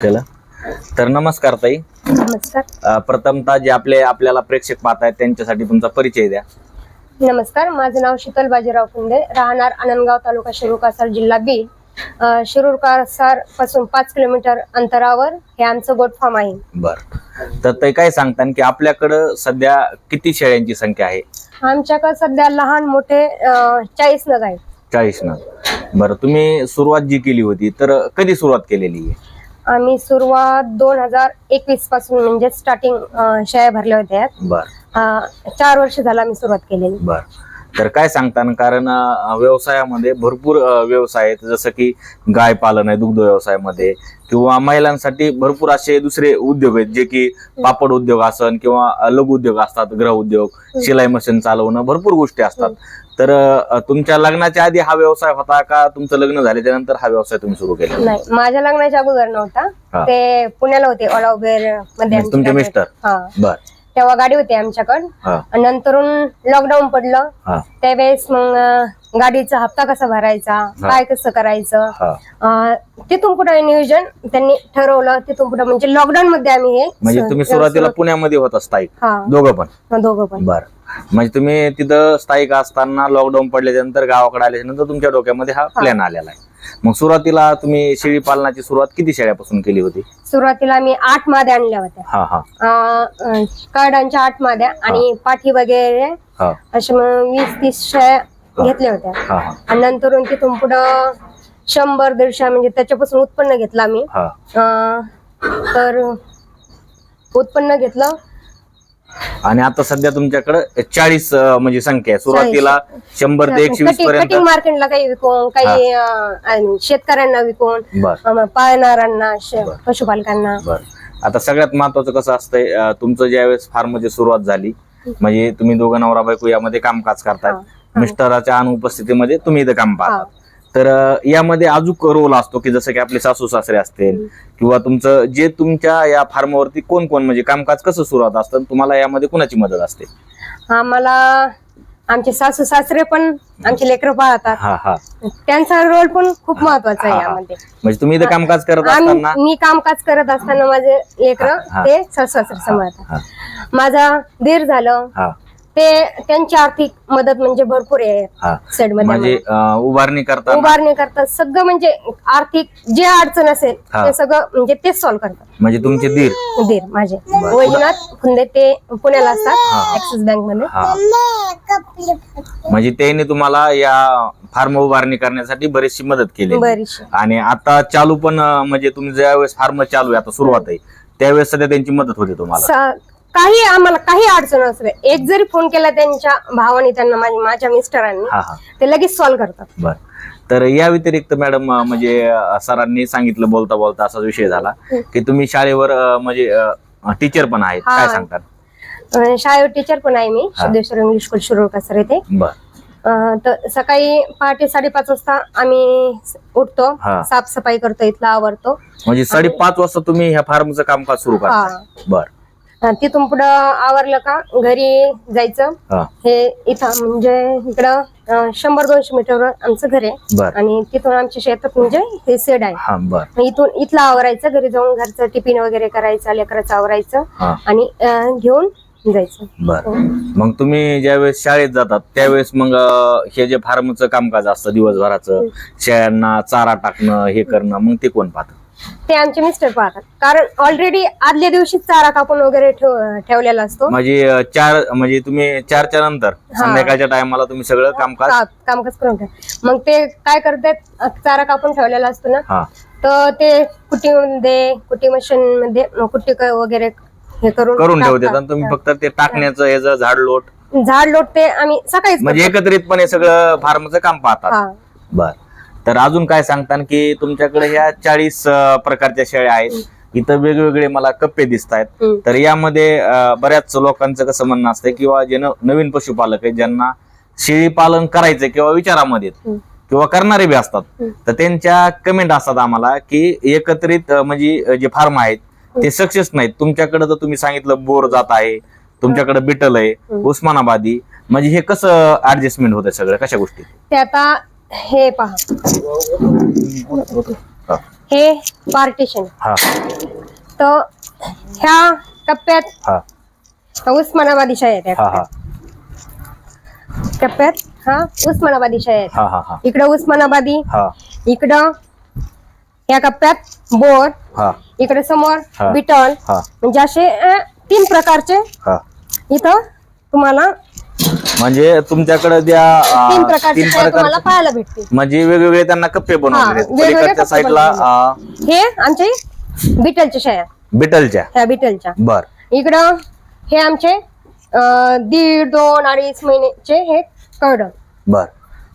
केलं. तर नमस्कार ताई. नमस्कार. अ, प्रथमतः जे आपले आपल्याला प्रेक्षक पाहत आहेत त्यांच्यासाठी तुमचा परिचय द्या. नमस्कार माझं नाव शीतल बाजीराव कुंदे राहणार आनंदगाव तालुका शिरूर कासार जिल्हा बीड अं, शिरूर कासारपासून पाच किलोमीटर अंतरावर हे आमचं गोट फार्म आहे. बर. तर ते काय सांगतात की आपल्याकडं सध्या किती शेळ्यांची संख्या आहे? आमच्याकडे सध्या लहान मोठे चाळीस नग आहेत. चाळीस ना बरं तुम्ही सुरुवात जी केली होती तर कधी सुरुवात केलेली आहे? आम्ही सुरुवात दोन हजार एकवीसपासून म्हणजे स्टार्टिंग शेळ्या भरल्या होत्या. बर. अं, चार वर्ष झालं आम्ही सुरुवात केलेली. बर. तर काय सांगता कारण अ, व्यवसायामध्ये भरपूर अ, व्यवसाय आहेत जसं की गाय पालन आहे दुग्ध व्यवसायामध्ये. किंवा महिलांसाठी भरपूर असे दुसरे उद्योग आहेत जे की पापड उद्योग असन किंवा लघु उद्योग असतात गृह उद्योग शिलाई मशीन चालवणं भरपूर गोष्टी असतात. तर तुमच्या लग्नाच्या आधी हा व्यवसाय होता का? तुमचं लग्न झाल्याच्यानंतर हा व्यवसाय तुम्ही सुरू केला? नाही माझ्या लग्नाच्या अगोदर नव्हता. ते पुण्याला होते ओलाउबेरमध्ये म्हणजे तुमचे मिस्टर? हा. बर. तेव्हा गाडी होती आमच्याकडं. नंतरून लॉकडाऊन पडलं. हा. त्यावेळेस मग अं, गाडीचा हप्ता कसा भरायचा? काय कसं करायचं? हा. अं, तिथून पुढे नियोजन त्यांनी ठरवलं. तिथून पुढे म्हणजे लॉकडाऊन मध्ये आम्ही हे म्हणजे तुम्ही सुरुवातीला पुण्यामध्ये होता स्थायिक? हा. दोघं पण? दोघं पण. बर. म्हणजे तुम्ही तिथं स्थायिक असताना लॉकडाऊन पडल्याच्या नंतर गावाकडे आल्याच्यानंतर तुमच्या डोक्यामध्ये हा प्लॅन आलेला आहे. मग सुरुवातीला तुम्ही शेळी पालनाची सुरुवात किती शेळ्यापासून केली होती? सुरुवातीला आम्ही आठ माद्या आणल्या होत्या. हा हा. कार्डांच्या आठ माद्या आणि पाठी वगैरे हा. अशा मग वीस तीस शेळ्या घेतल्या होत्या. हा हा. आणि नंतरून तिथून पुढं शंभर दीडशे म्हणजे त्याच्यापासून उत्पन्न घेतलं आम्ही. हा. अं, तर उत्पन्न घेतलं. आणि आता सध्या तुमच्याकडे चाळीस म्हणजे संख्या आहे. सुरुवातीला शंभर ते एकशे वीस पर्यंत कटिंग मार्केटला काही विकून काही आणि शेतकऱ्यांना विकून बर. पाळणाऱ्यांना श- पशुपालकांना. बर. आता सगळ्यात महत्वाचं कसं असतंय अं, तुमचं ज्यावेळेस फार्मची सुरुवात झाली म्हणजे तुम्ही दोघं नवरा बायको यामध्ये कामकाज करताय हा. मिस्टराच्या अनुपस्थितीमध्ये तुम्ही इथं काम पाहतात. तर यामध्ये अजून रोल असतो की जसं की आपले सासू सासरे असतील किंवा तुमचं जे तुमच्या या फार्मवरती कोण कोण म्हणजे कामकाज कसं सुरुवात असतं तुम्हाला यामध्ये कुणाची मदत असते? आम्हाला आमचे सासू सासरे पण आमचे लेकरं पाहतात त्यांचा रोल पण खूप महत्त्वाचा आहे. यामध्ये. म्हणजे तुम्ही इथं कामकाज करत असताना मी कामकाज करत असताना माझे लेकर. ते सासू सासरे सांभाळतात. माझा दीर झालं. ते त्यांची आर्थिक मदत म्हणजे भरपूर आहे हा. सेडमध्ये म्हणजे अं, उभारणी करताना. उभारणी करतात सगळं म्हणजे आर्थिक जे अडचण असेल हा. ते सगळं म्हणजे तेच सॉल्व्ह करतात. म्हणजे तुमचे दीर. दीर माझे. वैजनाथ फुंदे ते पुण्याला असतात ऍक्सिस बँकमध्ये हा. म्हणजे त्यांनी तुम्हाला या फार्म उभारणी करण्यासाठी बरीचशी मदत केली बरीचशी. आणि आता चालू पण अं, म्हणजे तुम्ही ज्यावेळेस फार्म चालू आहे आता सुरुवात आहे त्यावेळेस सध्या त्यांची मदत होते तुम्हाला. सा- काही आम्हाला काही अडचण असते एक जरी फोन केला त्यांच्या भावाने त्यांना माझ्या माझ्या मिस्टरांनी हा ते लगेच सॉल्व्ह करतात. बर. तर या व्यतिरिक्त मॅडम अं, म्हणजे अं, सरांनी सांगितलं बोलता बोलता असा विषय झाला की तुम्ही शाळेवर अं, म्हणजे टीचर पण आहेत. हा. काय सांगतात अं, शाळेवर टीचर पण आहे मी. सिद्धेश्वर इंग्लिश स्कूल शिरोळ कसर येथे बर. अं, तर सकाळी पहाटे साडेपाच वाजता आम्ही उठतो. हा. साफसफाई करतो इथला आवरतो. म्हणजे साडेपाच वाजता तुम्ही ह्या फार्मचं कामकाज सुरू करता. हा. बर. तिथून पुढं आवरलं का घरी जायचं. हा. हे इथं म्हणजे इकडं शंभर दोनशे मीटरवर आमचं घर आहे. बर. आणि तिथून आमच्या शेतात म्हणजे हे सेड आहे. हा बर. मग इथून इथलं आवरायचं घरी जाऊन घरचं टिफिन वगैरे करायचं लेकराचं आवरायचं हा. आणि अं, घेऊन जायचं. बर. मग तुम्ही ज्यावेळेस शाळेत जातात त्यावेळेस मग अं, हे जे फार्मचं कामकाज असतं दिवसभराचं शेळ्यांना चारा टाकणं हे करणं मग ते कोण पाहतं? ते आमचे मिस्टर पाहतात. कारण ऑलरेडी आदल्या दिवशी चारा कापून वगैरे ठेव- ठेवलेला असतो. म्हणजे अं, चार म्हणजे तुम्ही चारच्या नंतर संध्याकाळच्या टायमाला तुम्ही सगळं कामकाज का- कामकाज करून ठेव. मग ते काय करतात चारा कापून ठेवलेला असतो ना हा. तर ते कुटीमध्ये कुटी मशीन मध्ये कुट्टी क- वगैरे हे करून करून ठेवतात. आणि तुम्ही फक्त ते टाकण्याचं ह्याचं झाड लोट. झाड लोटते आम्ही सकाळीच म्हणजे एकत्रितपणे सगळं फार्मचं काम पाहतात. हा. बर. तर अजून काय सांगता की तुमच्याकडे ह्या चाळीस प्रकारच्या शेळ्या आहेत. इथं वेगवेगळे मला कप्पे दिसत आहेत. तर यामध्ये बऱ्याच लोकांचं कसं म्हणणं असतं किंवा जे नवीन पशुपालक आहेत ज्यांना शेळी पालन करायचं किंवा विचारामध्ये. किंवा करणारे बी असतात. तर त्यांच्या कमेंट असतात आम्हाला की एकत्रित म्हणजे जे फार्म आहेत ते सक्सेस नाहीत. तुमच्याकडे जर तुम्ही सांगितलं बोर जात आहे तुमच्याकडे बिटल आहे उस्मानाबादी म्हणजे हे कसं ऍडजस्टमेंट होतं सगळं? कशा गोष्टी? ते आता हे पहा. हा पार्टिशन हा. तर ह्या टप्प्यात हा. उस्मानाबादी शाळा आहेत या टप्प्यात हा उस्मानाबादी शाळा आहेत हा हा हा. इकडं उस्मानाबादी हा. इकडं या कप्प्यात बोर हा. इकडे समोर. बिटॉल हा. म्हणजे असे तीन प्रकारचे इथं तुम्हाला म्हणजे तुमच्याकडे तीन प्रकारचे तीन तुम्हाला प्रकारचे पाहायला भेटतील. म्हणजे वेगवेगळे त्यांना कप्पे बनवलेले आहेत वेगवेगळे पलीकडच्या कप्पे साईडला. हे आमचे बिटलच्या शाळा बिटलच्या? ह्या बिटलच्या. बर. इकडं हे आमचे अ, दीड दोन अडीच महिन्याचे हे कर्ड बर.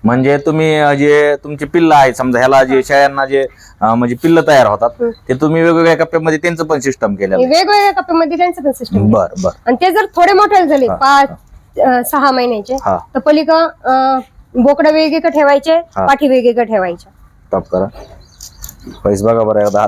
म्हणजे तुम्ही अं, जे तुमचे पिल्ल आहेत समजा ह्याला जे शेळ्यांना जे अं, म्हणजे पिल्ल तयार होतात. ते तुम्ही वेगवेगळ्या कप्प्यामध्ये त्यांचं पण सिस्टम केलेलं आहे. वेगवेगळ्या कप्प्यामध्ये त्यांचं पण सिस्टम बर बर. आणि ते जर थोडे मोठे झाले हा, पाच सहा महिन्याचे. हा. तर पलीकडं अ, बोकडं वेगवेगळं ठेवायचे हा. पाठी वेगवेगळं ठेवायचे. स्टॉप करा. पैसे बघा बरं एकदा.